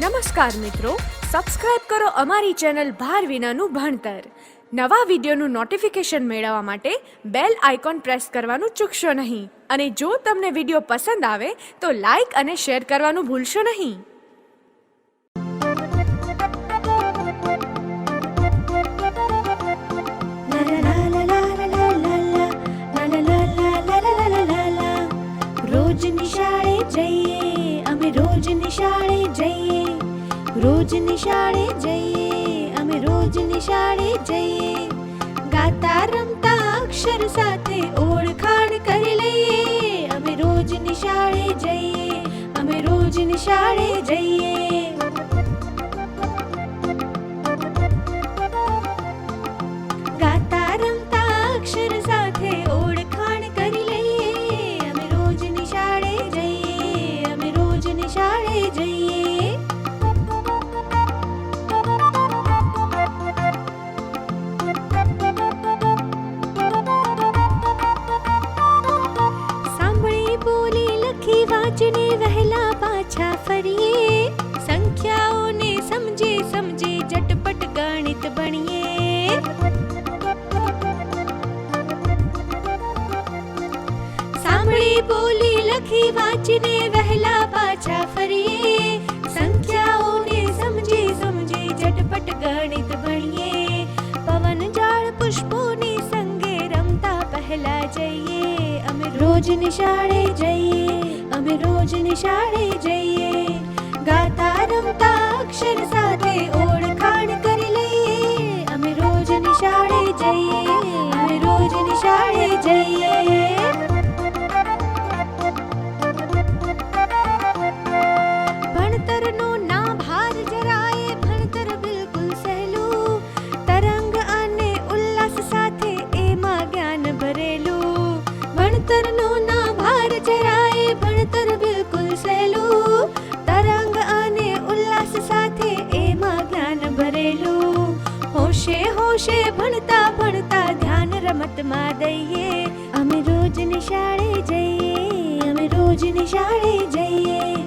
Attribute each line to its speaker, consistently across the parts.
Speaker 1: નમસ્કાર મિત્રો સબસ્ક્રાઇબ કરો અમારી ચેનલ ભાર વિનાનું ભણતર. નવા વિડીયોનું નોટિફિકેશન મેળવવા માટે બેલ આઇકોન પ્રેસ કરવાનું ચૂકશો નહીં. અને જો તમને વીડિયો પસંદ આવે, તો લાઈક અને શેર કરવાનું ભૂલશો નહીં.
Speaker 2: રોજ નિશાળે જઈએ, અમે રોજ નિશાળે જઈએ. રોજ નિશાળે જઈએ, અમે રોજ નિશાળે જઈએ. ગાતા, રમતા, અક્ષર સાથે ઓળખાણ કરી લઈએ. અમે રોજ નિશાળે જઈએ, અમે રોજ નિશાળે જઈએ. લખી વાંચને વહેલા પાછા ફરીએ. સંખ્યાઓને સમજે સમજે ઝટપટ ગણિત ભણીએ. સાંભળી બોલી લખી વાંચીને વહેલા પાછા ફરીએ. સંખ્યાઓને સમજી સમજી ઝટપટ ગણિત ભણીએ. પવન જાળ પુષ્પોની સંગે રમતા પહેલા જઈએ. રોજ નિશાળે જઈએ અમે રોજ નિશાળે જઈએ. ગાતા રમતા અક્ષર સાથે ઓળખાણ ભણતરનો ઉલ્લાસ સાથે એમાં જ્ઞાન ભરેલું. હોશે હોશે ભણતા ભણતા ધ્યાન રમતમાં દઈએ. અમે રોજ નિશાળે જઈએ, અમે રોજ નિશાળે જઈએ.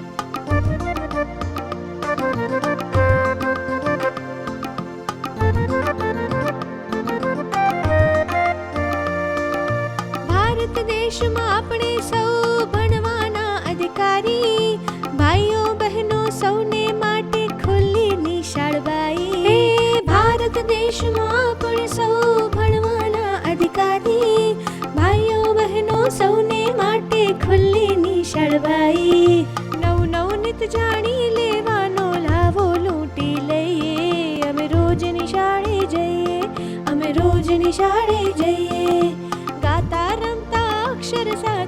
Speaker 2: દેશમાં આપણે સૌ ભણવાના અધિકારી. ભાઈઓ, બહેનો સૌને માટે ખુલ્લી નિશાળ ભારત દેશમાં આપણે સૌ ભણવાના અધિકારી. ભાઈઓ, બહેનો સૌને માટે ખુલ્લી નિશાળ બાઈ નવ નવ નિત જાણી લેવાનો લાવો લૂંટી લઈએ. અમે રોજ નિશાળે જઈએ. અમે રોજ નિશાળે જઈએ. ગાતા રમતા અક્ષર સાથે